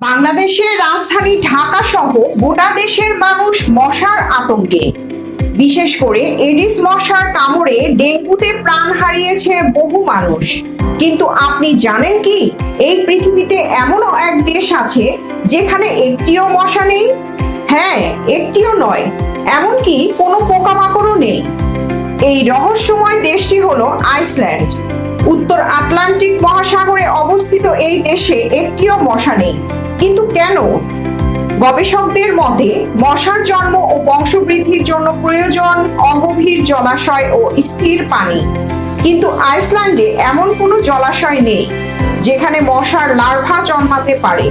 বাংলাদেশের রাজধানী ঢাকা সহ গোটা দেশের মানুষ মশার আতঙ্কে। বিশেষ করে এডিস মশার কামড়ে ডেঙ্গুতে প্রাণ হারিয়েছে বহু মানুষ। কিন্তু আপনি জানেন কি? এই পৃথিবীতে এমনও এক দেশ আছে যেখানে একটিও মশা নেই? হ্যাঁ একটিও নয়। এমনকি কোনো পোকামাকড়ও নেই। এই রহস্যময় দেশটি হলো আইসল্যান্ড। উত্তর আটলান্টিক মহাসাগরে অবস্থিত এই দেশে একটিও মশা নেই। কিন্তু কেন? গবেষকদের মতে, মশার জন্ম ও বংশবৃদ্ধির জন্য প্রয়োজন অগভীর জলাশয় ও স্থির পানি। কিন্তু আইসল্যান্ডে এমন কোনো জলাশয় নেই, যেখানে মশার লার্ভা জন্মাতে পারে।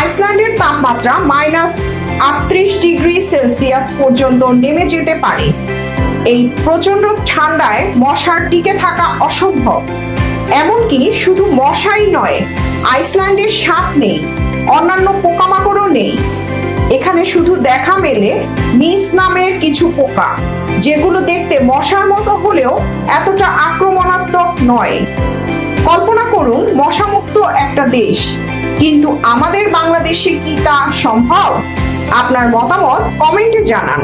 আইসল্যান্ডের তাপমাত্রা মাইনাস আটত্রিশ ডিগ্রি সেলসিয়াস পর্যন্ত নেমে যেতে পারে। এই প্রচণ্ড ঠান্ডায় মশার টিকে থাকা অসম্ভব। এমনকি শুধু মশাই নয়, আইসল্যান্ডের সাপ নেই, অন্যান্য পোকামাকড়ও নেই। এখানে শুধু দেখা মেলে মিস নামের কিছু পোকা, যেগুলো দেখতে মশার মতো হলেও এতটা আক্রমণাত্মক নয়। কল্পনা করুন, মশামুক্ত একটা দেশ, কিন্তু আমাদের বাংলাদেশে কি তা সম্ভব? আপনার মতামত কমেন্টে জানান।